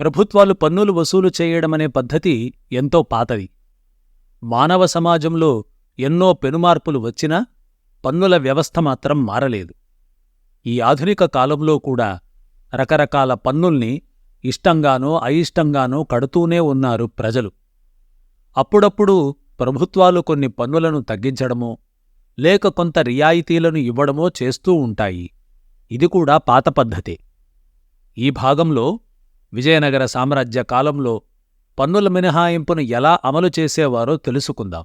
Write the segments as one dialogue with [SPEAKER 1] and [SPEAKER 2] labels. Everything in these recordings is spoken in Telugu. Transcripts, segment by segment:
[SPEAKER 1] ప్రభుత్వాలు పన్నులు వసూలు చేయడమనే పద్ధతి ఎంతో పాతది. మానవ సమాజంలో ఎన్నో పెనుమార్పులు వచ్చినా పన్నుల వ్యవస్థ మాత్రం మారలేదు. ఈ ఆధునిక కాలంలో కూడా రకరకాల పన్నుల్ని ఇష్టంగానో అయిష్టంగానో కడుతూనే ఉన్నారు ప్రజలు. అప్పుడప్పుడు ప్రభుత్వాలు కొన్ని పన్నులను తగ్గించడమో లేక కొంత రియాయితీలను ఇవ్వడమో చేస్తూ ఉంటాయి. ఇది కూడా పాత పద్ధతే. ఈ భాగంలో విజయనగర సామ్రాజ్య కాలంలో పన్నుల మినహాయింపును ఎలా అమలు చేసేవారో తెలుసుకుందాం.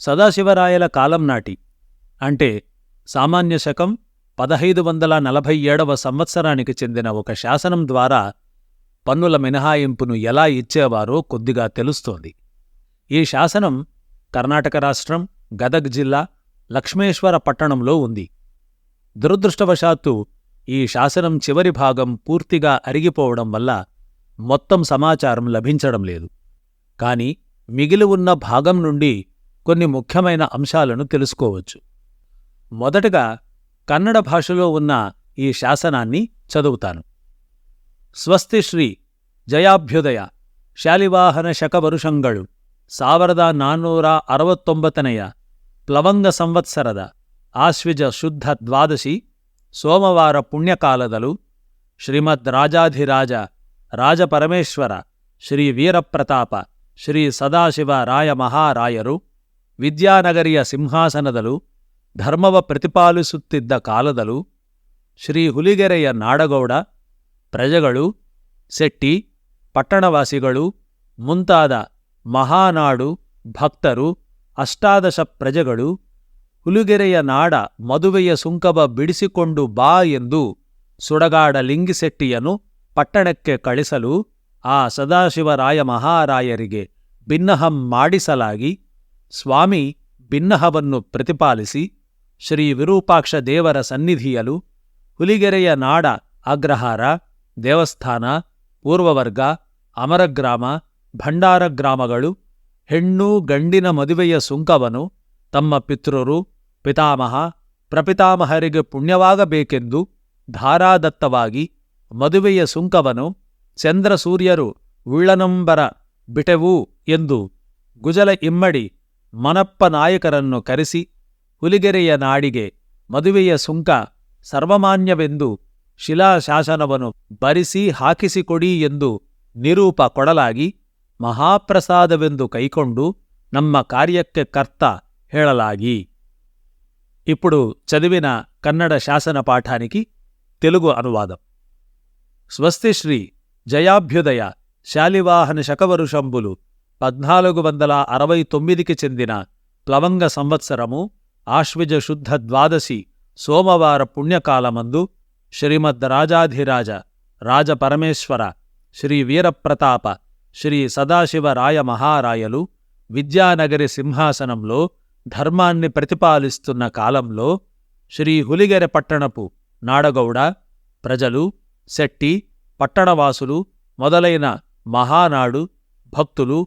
[SPEAKER 1] సదాశివరాయల కాలం నాటి అంటే సామాన్య శకం పదహైదు వందల నలభై ఏడవ సంవత్సరానికి చెందిన ఒక శాసనం ద్వారా పన్నుల మినహాయింపును ఎలా ఇచ్చేవారో కొద్దిగా తెలుస్తోంది. ఈ శాసనం కర్ణాటక రాష్ట్రం గదగ్ జిల్లా లక్ష్మేశ్వర పట్టణంలో ఉంది. దురదృష్టవశాత్తు ఈ శాసనం చివరి భాగం పూర్తిగా అరిగిపోవడం వల్ల మొత్తం సమాచారం లభించడం లేదు కాని మిగిలి ఉన్న భాగం నుండి కొన్ని ముఖ్యమైన అంశాలను తెలుసుకోవచ్చు మొదటగా కన్నడ భాషలో ఉన్న ఈ శాసనాన్ని చదువుతాను స్వస్తి శ్రీ ಜಯಾಭ್ಯುದಯ ಶಾಲಿವಾಹನ ಶಕವರುಷಂಗಳು ಸಾವಿರದ ನಾನ್ನೂರ ಅರವತ್ತೊಂಬತ್ತನೆಯ ಪ್ಲವಂಗ ಸಂವತ್ಸರದ ಆಶ್ವಿಜ ಶುದ್ಧ ದ್ವಾದಶಿ ಸೋಮವಾರ ಪುಣ್ಯಕಾಲದಲು ಶ್ರೀಮದ್ ರಾಜಾಧಿರಾಜ ರಾಜಪರಮೇಶ್ವರ ಶ್ರೀ ವೀರಪ್ರತಾಪ ಶ್ರೀ ಸದಾಶಿವ ರಾಯ ಮಹಾರಾಯರು ವಿದ್ಯಾನಗರಿಯ ಸಿಂಹಾಸನದಲು ಧರ್ಮವ ಪ್ರತಿಪಾಲಿಸುತ್ತಿದ್ದ ಕಾಲದಲು ಶ್ರೀ ಹುಲಿಗೆರೆಯ ನಾಡಗೌಡ, ಪ್ರಜೆಗಳು, ಶೆಟ್ಟಿ, ಪಟ್ಟಣವಾಸಿಗಳು, ಮುಂತಾದ ಮಹಾನಾಡು ಭಕ್ತರು, ಅಷ್ಟಾದಶ ಪ್ರಜೆಗಳು ಹುಲಿಗೆರೆಯ ನಾಡ ಮದುವೆಯ ಸುಂಕವ ಬಿಡಿಸಿಕೊಂಡು ಬಾ ಎಂದು ಸುಡಗಾಡ ಲಿಂಗಿಸೆಟ್ಟಿಯನ್ನು ಪಟ್ಟಣಕ್ಕೆ ಕಳಿಸಲು ಆ ಸದಾಶಿವರಾಯ ಮಹಾರಾಯರಿಗೆ ಭಿನ್ನಹಂ ಮಾಡಿಸಲಾಗಿ ಸ್ವಾಮಿ ಭಿನ್ನಹವನ್ನು ಪ್ರತಿಪಾಲಿಸಿ ಶ್ರೀ ವಿರೂಪಾಕ್ಷ ದೇವರ ಸನ್ನಿಧಿಯಲು ಹುಲಿಗೆರೆಯ ನಾಡ ಅಗ್ರಹಾರ, ದೇವಸ್ಥಾನ, ಪೂರ್ವವರ್ಗ, ಅಮರಗ್ರಾಮ ಭಂಡಾರ ಗ್ರಾಮಗಳು ಹೆಣ್ಣು ಗಂಡಿನ ಮದುವೆಯ ಸುಂಕವನು ತಮ್ಮ ಪಿತೃರು ಪಿತಾಮಹ, ಪ್ರಪಿತಾಮಹರಿಗೆ ಪುಣ್ಯವಾಗಬೇಕೆಂದು ಧಾರಾದತ್ತವಾಗಿ ಮದುವೆಯ ಸುಂಕವನು ಚಂದ್ರಸೂರ್ಯರು ಉಳ್ಳನಂಬರ ಬಿಟೆವು ಎಂದು ಗುಜಲ ಇಮ್ಮಡಿ ಮನಪ್ಪ ನಾಯಕರನ್ನು ಕರೆಸಿ ಹುಲಿಗೆರೆಯ ನಾಡಿಗೆ ಮದುವೆಯ ಸುಂಕ ಸರ್ವಮಾನ್ಯವೆಂದು ಶಿಲಾಶಾಸನವನ್ನು ಬರಿಸಿ ಹಾಕಿಸಿಕೊಡಿ ಎಂದು ನಿರೂಪ ಕೊಡಲಾಗಿ ಮಹಾಪ್ರಸಾದವೆಂದು ಕೈಕೊಂಡು ನಮ್ಮ ಕಾರ್ಯಕ್ಕೆ ಕರ್ತ ಹೇಳಲಾಗಿ. ఇప్పుడు చదివిన కన్నడ శాసన పాఠానికి తెలుగు అనువాదం. స్వస్తిశ్రీ జయాభ్యుదయ శాలివాహన శకవరుషంబులు పద్నాలుగు వందల అరవై తొమ్మిదికి చెందిన ప్లవంగ సంవత్సరము ఆశ్విజ శుద్ధ ద్వాదశి సోమవార పుణ్యకాలమందు శ్రీమద్ రాజాధిరాజ రాజపరమేశ్వర శ్రీ వీరప్రతాప శ్రీ సదాశివ రాయ మహారాయలు విద్యానగరి సింహాసనంలో ధర్మాన్ని ప్రతిపాలిస్తున్న కాలంలో శ్రీ హులిగెర పట్టణపు నాడగౌడ ప్రజలు శెట్టి పట్టణవాసులు మొదలైన మహానాడు భక్తులు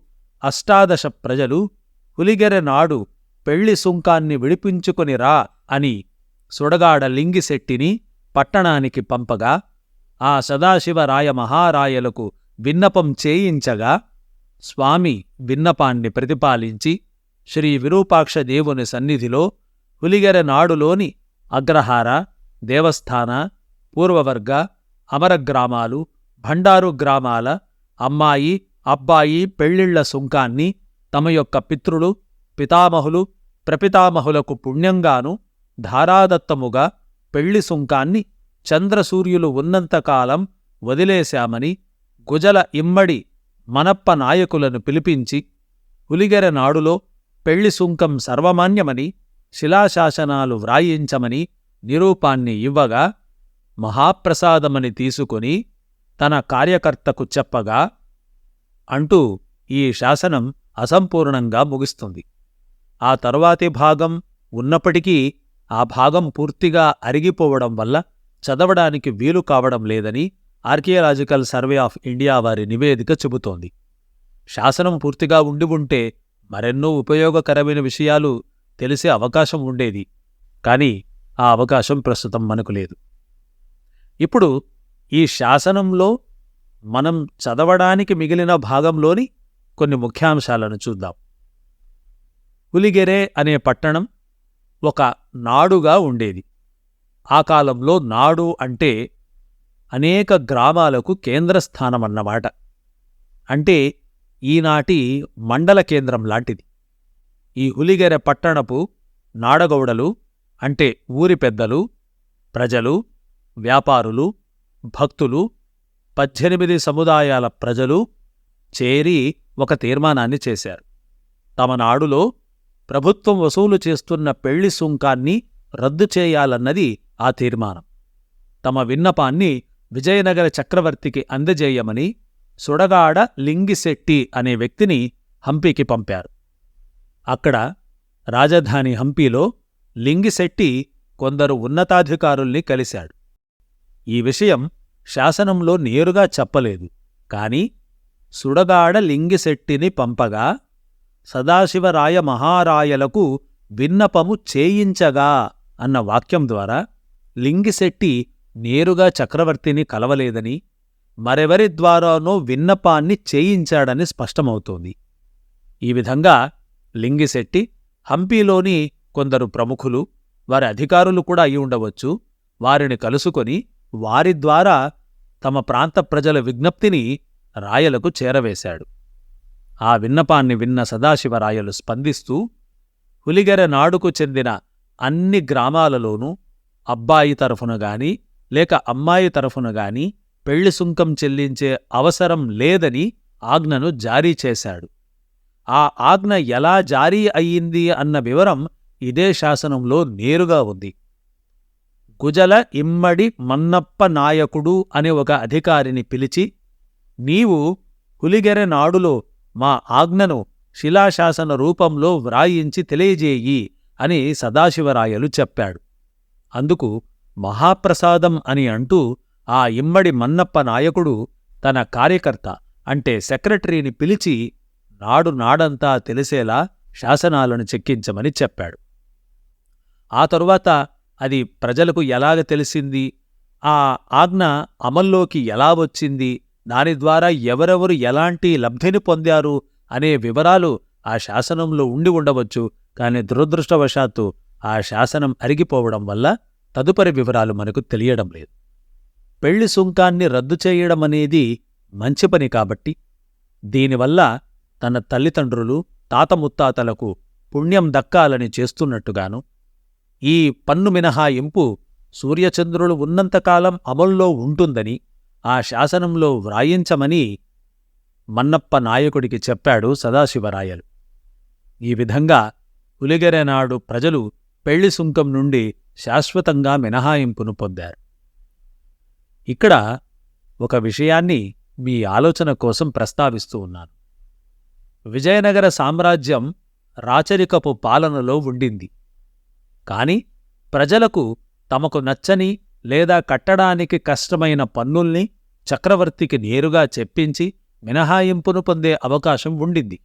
[SPEAKER 1] అష్టాదశ ప్రజలు హులిగెరె నాడు పెళ్ళి సుంకాన్ని విడిపించుకొని రా అని సుడగాడ లింగిశెట్టిని పట్టణానికి పంపగా ఆ సదాశివరాయ మహారాయలకు విన్నపం చేయించగా స్వామి విన్నపాన్ని ప్రతిపాలించి శ్రీ విరూపాక్ష దేవుని సన్నిధిలో హులిగెర నాడులోని అగ్రహార దేవస్థాన పూర్వవర్గ అమరగ్రామాలు భండారు గ్రామాల అమ్మాయి అబ్బాయి పెళ్ళిళ్ళ సుంకాన్ని తమ యొక్క పితృలు పితామహులు ప్రపితామహులకు పుణ్యంగాను ధారాదత్తముగా పెళ్ళి సుంకాన్ని చంద్రసూర్యులు ఉన్నంతకాలం వదిలేశామని గుజల ఇమ్మడి మనప్ప నాయకులను పిలిపించి ఉలిగెర నాడులో పెళ్ళి సుంకం సర్వమాన్యమని శిలాశాసనాలు వ్రాయించమని నిరూపాన్ని ఇవ్వగా మహాప్రసాదమని తీసుకుని తన కార్యకర్తకు చెప్పగా అంటూ ఈ శాసనం అసంపూర్ణంగా ముగిస్తుంది. ఆ తరువాతి భాగం ఉన్నప్పటికీ ఆ భాగం పూర్తిగా అరిగిపోవడం వల్ల చదవడానికి వీలు కావడం లేదని ఆర్కియలాజికల్ సర్వే ఆఫ్ ఇండియా వారి నివేదిక చెబుతోంది. శాసనం పూర్తిగా ఉండి ఉంటే మరెన్నో ఉపయోగకరమైన విషయాలు తెలిసే అవకాశం ఉండేది కానీ ఆ అవకాశం ప్రస్తుతం మనకు లేదు. ఇప్పుడు ఈ శాసనంలో మనం చదవడానికి మిగిలిన భాగంలోని కొన్ని ముఖ్యాంశాలను చూద్దాం. ఉలిగెరే అనే పట్టణం ఒక నాడుగా ఉండేది. ఆ కాలంలో నాడు అంటే అనేక గ్రామాలకు కేంద్రస్థానమన్నమాట. అంటే ఈనాటి మండల కేంద్రం లాంటిది. ఈ హులిగెర పట్టణపు నాడగౌడలు అంటే ఊరి పెద్దలు ప్రజలు వ్యాపారులు భక్తులు పద్దెనిమిది సముదాయాల ప్రజలు చేరి ఒక తీర్మానాన్ని చేశారు. తమ నాడులో ప్రభుత్వం వసూలు చేస్తున్న పెళ్ళి సుంకాన్ని రద్దు చేయాలన్నది ఆ తీర్మానం. తమ విన్నపాన్ని విజయనగర చక్రవర్తికి అందజేయమని సుడగాడ లింగిశెట్టి అనే వ్యక్తిని హంపీకి పంపారు. అక్కడ రాజధాని హంపీలో లింగిశెట్టి కొందరు ఉన్నతాధికారుల్ని కలిశాడు. ఈ విషయం శాసనంలో నేరుగా చెప్పలేదు. కాని సుడగాడ లింగిశెట్టిని పంపగా సదాశివరాయ మహారాయలకు విన్నపము చేయించగా అన్న వాక్యం ద్వారా లింగిశెట్టి నేరుగా చక్రవర్తిని కలవలేదని మరెవరి ద్వారానో విన్నపాన్ని చేయించాడని స్పష్టమవుతోంది. ఈ విధంగా లింగిశెట్టి హంపీలోని కొందరు ప్రముఖులు వారి అధికారులు కూడా అయి ఉండవచ్చు. వారిని కలుసుకొని వారి ద్వారా తమ ప్రాంత ప్రజల విజ్ఞప్తిని రాయలకు చేరవేశాడు. ఆ విన్నపాన్ని విన్న సదాశివరాయలు స్పందిస్తూ హులిగెర నాడుకు చెందిన అన్ని గ్రామాలలోనూ అబ్బాయి తరఫున గాని లేక అమ్మాయి తరఫున గాని పెళ్ళి సుంకం చెల్లించే అవసరం లేదని ఆజ్ఞను జారీ చేశాడు. ఆ ఆజ్ఞ ఎలా జారీ అయ్యింది అన్న వివరం ఇదే శాసనంలో నేరుగా ఉంది. గుజల ఇమ్మడి మన్నప్ప నాయకుడు అనే ఒక అధికారిని పిలిచి నీవు హులిగెర నాడులో మా ఆజ్ఞను శిలాశాసన రూపంలో వ్రాయించి తెలియజేయి అని సదాశివరాయలు చెప్పాడు. అందుకు మహాప్రసాదం అని అంటూ ఆ ఇమ్మడి మన్నప్ప నాయకుడు తన కార్యకర్త అంటే సెక్రటరీని పిలిచి నాడు నాడంతా తెలిసేలా శాసనాలను చెక్కించమని చెప్పాడు. ఆ తరువాత అది ప్రజలకు ఎలాగ తెలిసింది? ఆ ఆజ్ఞ అమల్లోకి ఎలా వచ్చింది? దాని ద్వారా ఎవరెవరు ఎలాంటి లబ్ధిని పొందారు? అనే వివరాలు ఆ శాసనంలో ఉండి ఉండవచ్చు కాని దురదృష్టవశాత్తు ఆ శాసనం అరిగిపోవడం వల్ల తదుపరి వివరాలు మనకు తెలియడం లేదు. పెళ్ళి సుంకాన్ని రద్దు చేయడమనేది మంచి పని కాబట్టి దీనివల్ల తన తల్లిదండ్రులు తాత ముత్తాతలకు పుణ్యం దక్కాలని చేస్తున్నట్టుగాను ఈ పన్ను మినహాయింపు సూర్యచంద్రులు ఉన్నంతకాలం అమల్లో ఉంటుందని ఆ శాసనంలో వ్రాయించమని మన్నప్ప నాయకుడికి చెప్పాడు సదాశివరాయలు. ఈ విధంగా పులిగెరనాడు ప్రజలు పెళ్ళి సుంకం నుండి శాశ్వతంగా మినహాయింపును పొందారు. ఇక్కడ ఒక విషయాన్ని మీ ఆలోచన కోసం ప్రస్తావిస్తూ ఉన్నాను. విజయనగర సామ్రాజ్యం రాచరికపు పాలనలో ఉండింది. కాని ప్రజలకు తమకు నచ్చని లేదా కట్టడానికి కష్టమైన పన్నుల్ని చక్రవర్తికి నేరుగా చెప్పించి మినహాయింపును పొందే అవకాశం ఉండింది.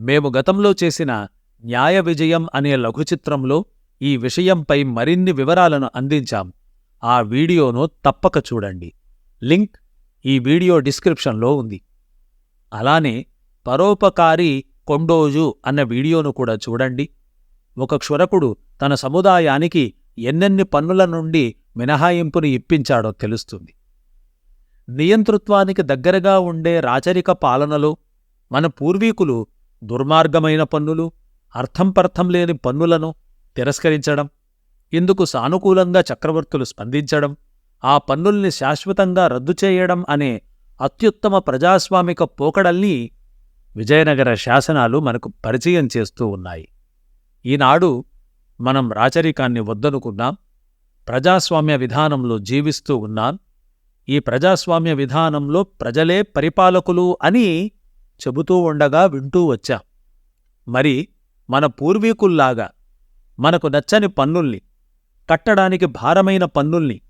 [SPEAKER 1] మేము గతంలో చేసిన న్యాయ విజయం అనే లఘుచిత్రంలో ఈ విషయంపై మరిన్ని వివరాలను అందించాం. ఆ వీడియోను తప్పక చూడండి. లింక్ ఈ వీడియో డిస్క్రిప్షన్లో ఉంది. అలానే పరోపకారి కొండోజు అన్న వీడియోను కూడా చూడండి. ఒక క్షురకుడు తన సముదాయానికి ఎన్నెన్ని పన్నుల నుండి మినహాయింపును ఇప్పించాడో తెలుస్తుంది. నియంతృత్వానికి దగ్గరగా ఉండే రాచరిక పాలనలో మన పూర్వీకులు దుర్మార్గమైన పన్నులు అర్థంపర్థం లేని పన్నులను తిరస్కరించడం ఇందుకు సానుకూలంగా చక్రవర్తులు స్పందించడం ఆ పన్నుల్ని శాశ్వతంగా రద్దు చేయడం అనే అత్యుత్తమ ప్రజాస్వామిక పోకడల్ని విజయనగర శాసనాలు మనకు పరిచయం చేస్తూ ఉన్నాయి. ఈనాడు మనం రాచరికాన్ని వద్దనుకున్నాం ప్రజాస్వామ్య విధానంలో జీవిస్తూ ఉన్నాం ఈ ప్రజాస్వామ్య విధానంలో ప్రజలే పరిపాలకులు అని చెబుతూ ఉండగా వింటూ వచ్చాం. మరి మన పూర్వీకుల్లాగా మనకు నచ్చని పన్నుల్ని కట్టడానికి భారమైన పన్నుల్ని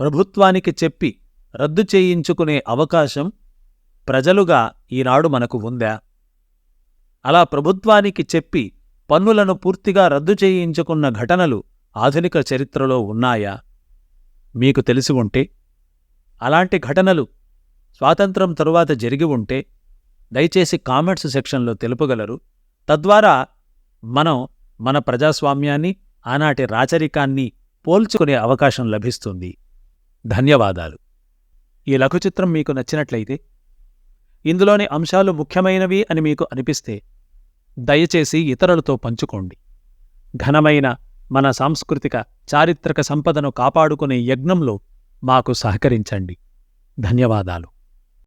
[SPEAKER 1] ప్రభుత్వానికి చెప్పి రద్దు చేయించుకునే అవకాశం ప్రజలుగా ఈనాడు మనకు ఉందా? అలా ప్రభుత్వానికి చెప్పి పన్నులను పూర్తిగా రద్దు చేయించుకున్న ఘటనలు ఆధునిక చరిత్రలో ఉన్నాయా? మీకు తెలిసి ఉంటే అలాంటి ఘటనలు స్వాతంత్రం తరువాత జరిగి ఉంటే దయచేసి కామెంట్స్ సెక్షన్లో తెలుపగలరు. తద్వారా మనం మన ప్రజాస్వామ్యాన్ని ఆనాటి రాచరికాన్ని పోల్చుకునే అవకాశం లభిస్తుంది. ధన్యవాదాలు. ఈ లఘుచిత్రం మీకు నచ్చినట్లయితే ఇందులోని అంశాలు ముఖ్యమైనవి అని మీకు అనిపిస్తే దయచేసి ఇతరులతో పంచుకోండి. ఘనమైన మన సాంస్కృతిక చారిత్రక సంపదను కాపాడుకునే యజ్ఞంలో మాకు సహకరించండి. ధన్యవాదాలు.